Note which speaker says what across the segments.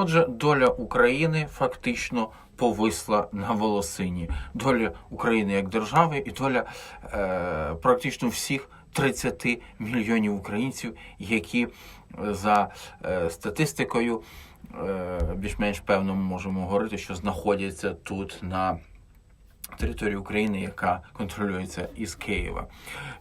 Speaker 1: Отже, доля України фактично повисла на волосині. Доля України як держави і доля е, практично всіх 30 мільйонів українців, які е, за е, статистикою е, більш-менш певно можемо говорити, що знаходяться тут на території України, яка контролюється із Києва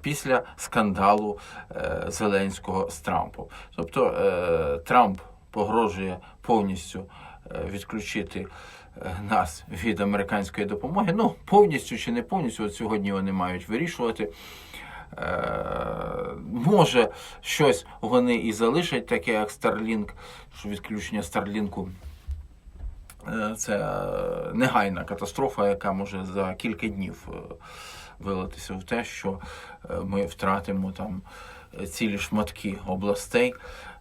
Speaker 1: після скандалу е, Зеленського з Трампом. Тобто е, Трамп погрожує повністю е, відключити е, нас від американської допомоги. Ну, повністю чи не повністю, от сьогодні вони мають вирішувати. Е, може, щось вони і залишать, таке як Starlink, що відключення Е, це негайна катастрофа, яка може за кілька днів вилитися в те, що ми втратимо там цілі шматки областей,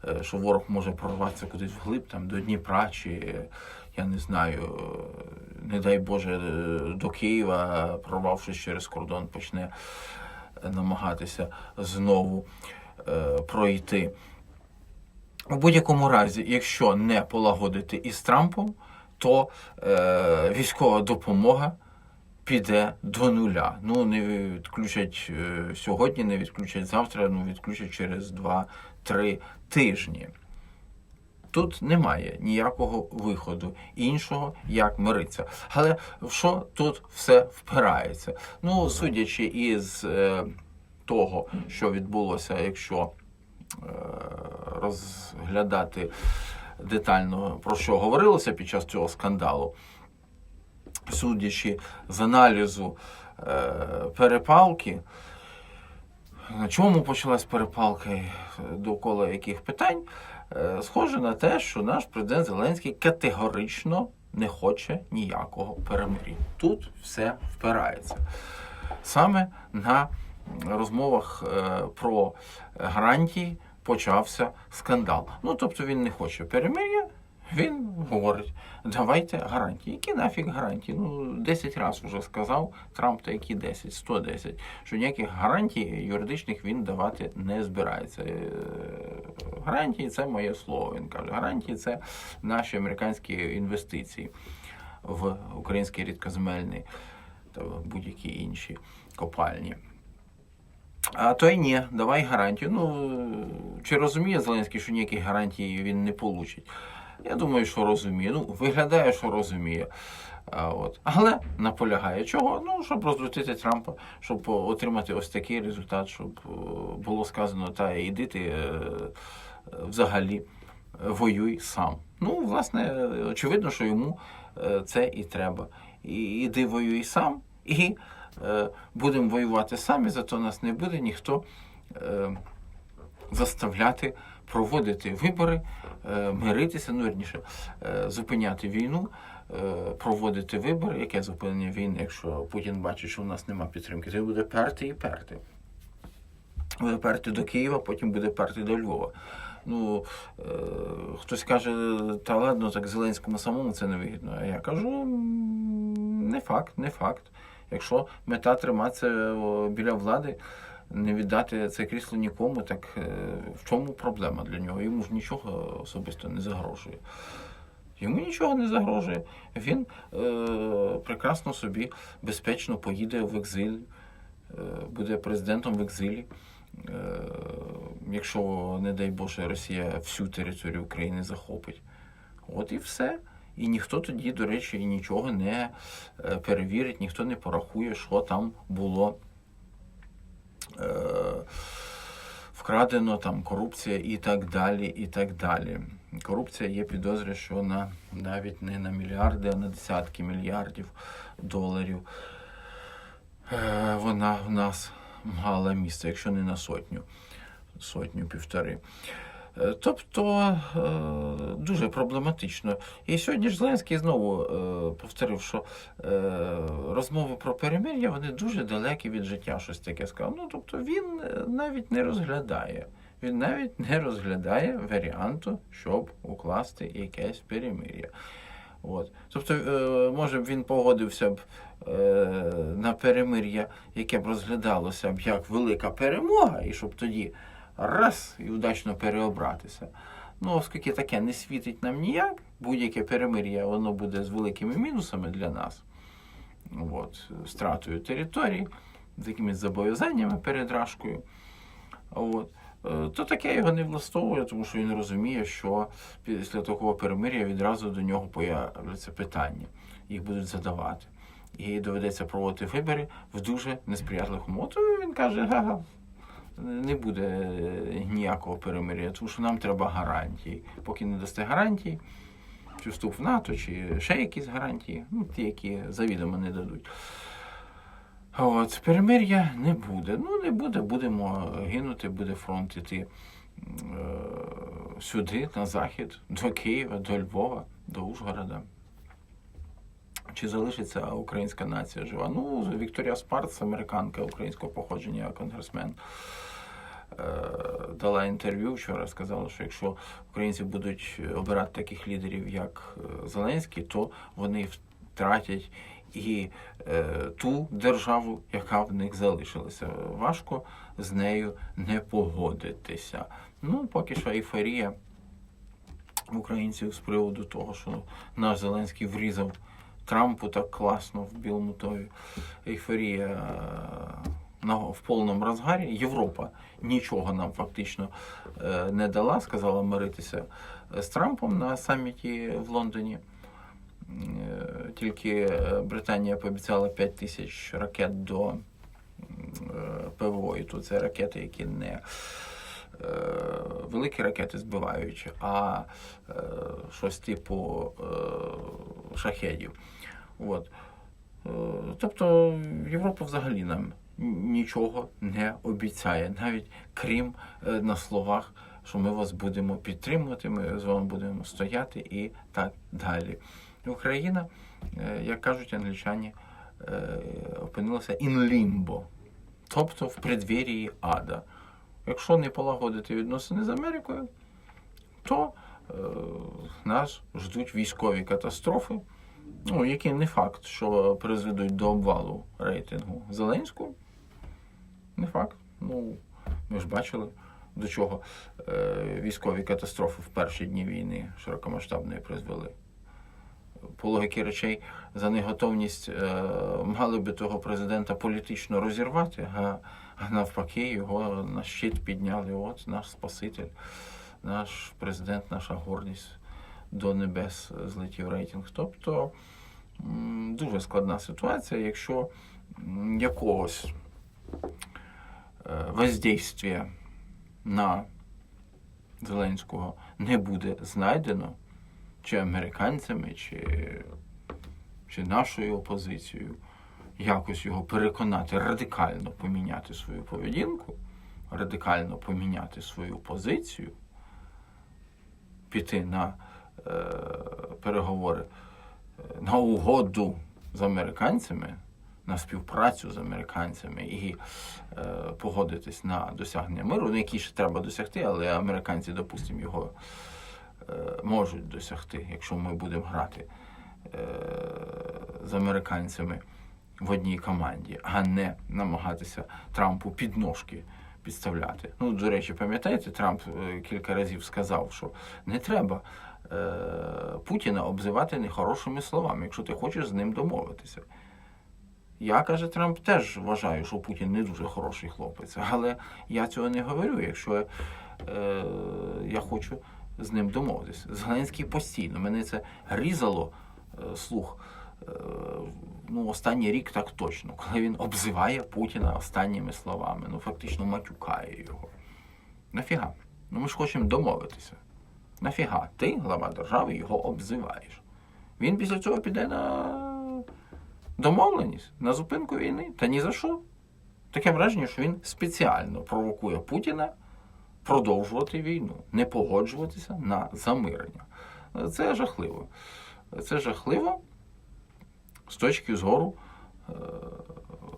Speaker 1: е, що ворог може прорватися кудись вглиб, там до Дніпра чи я не знаю, е, не дай Боже, е, до Києва, прорвавшись через кордон, почне намагатися знову пройти. У будь-якому разі, якщо не полагодити із Трампом, то е, військова допомога піде до нуля. Ну, не відключать е, сьогодні, не відключать завтра, ну відключать через 2-3 тижні. Тут немає ніякого виходу іншого, як миритися. Але в що тут все впирається? Ну, судячи із е, того, що відбулося, якщо е, розглядати детально про що говорилося під час цього скандалу, судячи з аналізу е, перепалки, на чому почалась перепалка і довкола яких питань, е, схоже на те, що наш президент Зеленський категорично не хоче ніякого перемир'я. Тут все впирається. Саме на розмовах е, про гарантії почався скандал. Ну, тобто він не хоче перемир'я, він говорить, давайте гарантії. Які нафіг гарантії? Ну, 10 разів вже сказав Трамп, та які 10, 110, що ніяких гарантій юридичних він давати не збирається. Е, Гарантії це моє слово. Він каже, гарантії це наші американські інвестиції в українські рідкоземельні та будь-які інші копальні. А той ні, давай гарантію. Ну, чи розуміє Зеленський, що ніяких гарантій він не получить? Я думаю, що розуміє. Ну, виглядає, що розуміє. А, от. Але наполягає чого? Ну, щоб розвитити Трампа, щоб отримати ось такий результат, щоб е, було сказано, та іди ти е, е, взагалі воюй сам. Ну, власне, очевидно, що йому це і треба. І іди воюй сам, і е, будемо воювати самі, зато нас не буде ніхто е, заставляти проводити вибори, е, миритися, ну вірніше, е, зупиняти війну, е, проводити вибори. Яке зупинення війни, якщо Путін бачить, що в нас немає підтримки, то буде перти і перти. Буде перти до Києва, потім буде перти до Львова. Ну, е, хтось каже, та ладно, так Зеленському самому це не вигідно. А я кажу, не факт, не факт. Якщо мета триматися біля влади, не віддати це крісло нікому, так е, в чому проблема для нього? Йому ж нічого особисто не загрожує. Йому нічого не загрожує. Він е, прекрасно собі безпечно поїде в екзиль, е, буде президентом в екзилі. Е, якщо, не дай Боже, Росія всю територію України захопить. От і все. І ніхто тоді, до речі, нічого не е, перевірить, ніхто не порахує, що там було вкрадено, там корупція і так далі. і так далі. Корупція є підозри, що на навіть не на мільярди, а на десятки мільярдів доларів е, вона в нас мала місце, якщо не на сотню, сотню півтори. Е, Тобто е, дуже проблематично. І сьогодні ж Зеленський знову е, повторив, що е, розмови про перемир'я вони дуже далекі від життя, щось таке сказав. Ну, тобто він е, навіть не розглядає. Він навіть не розглядає варіанту, щоб укласти якесь перемир'я. От. Тобто, е, може б він погодився б е, на перемир'я, яке б розглядалося б як велика перемога, і щоб тоді раз і вдачно переобратися. Ну, оскільки таке не світить нам ніяк, будь-яке перемир'я, воно буде з великими мінусами для нас. От, стратою територій, з якимись зобов'язаннями перед Рашкою. От. е, То таке його не влаштовує, тому що він розуміє, що після такого перемир'я відразу до нього появляться питання, їх будуть задавати. І доведеться проводити вибори в дуже несприятливих умовах. Він каже, га, не буде е, ніякого перемир'я, тому що нам треба гарантії. Поки не дасте гарантій, чи вступ в НАТО, чи ще якісь гарантії, ну, ті, які завідомо не дадуть. От, перемир'я не буде. Ну, не буде, будемо гинути, буде фронт іти е, сюди, на захід, до Києва, до Львова, до Ужгорода. Чи залишиться українська нація жива? Ну, Вікторія Спарц, американка українського походження, конгресмен, е, дала інтерв'ю вчора, сказала, що якщо українці будуть обирати таких лідерів, як е, Зеленський, то вони втратять і е, ту державу, яка в них залишилася. Важко з нею не погодитися. Ну, поки що ейфорія українців з приводу того, що наш Зеленський врізав Трампу так класно в Білому Тові. Ейфорія е, на, в повному розгарі. Європа нічого нам фактично е, не дала, сказала миритися з Трампом на саміті в Лондоні. Е, Тільки е, Британія пообіцяла 5 тисяч ракет до е, ПВО, і тут це ракети, які не е, великі ракети збивають, а е, щось типу е, шахедів. От. Е, Тобто Європа взагалі нам нічого не обіцяє, навіть крім е, на словах, що ми вас будемо підтримувати, ми з вами будемо стояти і так далі. Україна, е, як кажуть англічані, е, опинилася in limbo, тобто в преддвір'ї ада. Якщо не полагодити відносини з Америкою, то е, нас ждуть військові катастрофи, ну, які не факт, що призведуть до обвалу рейтингу Зеленського. Не факт. Ну, ми ж бачили, до чого е, військові катастрофи в перші дні війни широкомасштабної призвели. По логіки речей за неготовність е, мали би того президента політично розірвати, а, навпаки, його на щит підняли. От наш Спаситель, наш президент, наша гордість до небес злетів рейтинг. Тобто дуже складна ситуація, якщо якогось е, воздействия на Зеленського не буде знайдено, чи американцями, чи, чи нашою опозицією, якось його переконати, радикально поміняти свою поведінку, радикально поміняти свою позицію, піти на е, переговори, е, на угоду з американцями, на співпрацю з американцями і е, погодитись на досягнення миру, ну, який ще треба досягти, але американці, допустимо, його можуть досягти, якщо ми будемо грати е, з американцями в одній команді, а не намагатися Трампу підножки підставляти. Ну, до речі, пам'ятаєте, Трамп е, кілька разів сказав, що не треба е, Путіна обзивати нехорошими словами, якщо ти хочеш з ним домовитися. Я, каже Трамп, теж вважаю, що Путін не дуже хороший хлопець, але я цього не говорю, якщо е, я хочу з ним домовитися. Зеленський постійно. Мене це різало е, слух. Е, ну, останній рік так точно, коли він обзиває Путіна останніми словами, ну фактично матюкає його. Нафіга? Ну ми ж хочемо домовитися. Нафіга? Ти, глава держави, його обзиваєш. Він після цього піде на домовленість, на зупинку війни. Та ні за що. Таке враження, що він спеціально провокує Путіна продовжувати війну, не погоджуватися на замирення. Це жахливо. Це жахливо з точки зору е,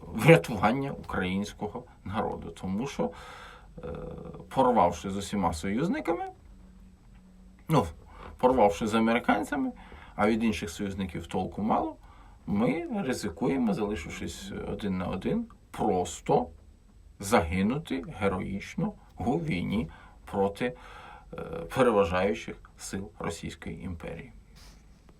Speaker 1: врятування українського народу. Тому що, е, порвавши з усіма союзниками, ну, порвавши з американцями, а від інших союзників толку мало, ми ризикуємо, залишившись один на один, просто загинути героїчно у війні проти переважаючих сил Російської імперії.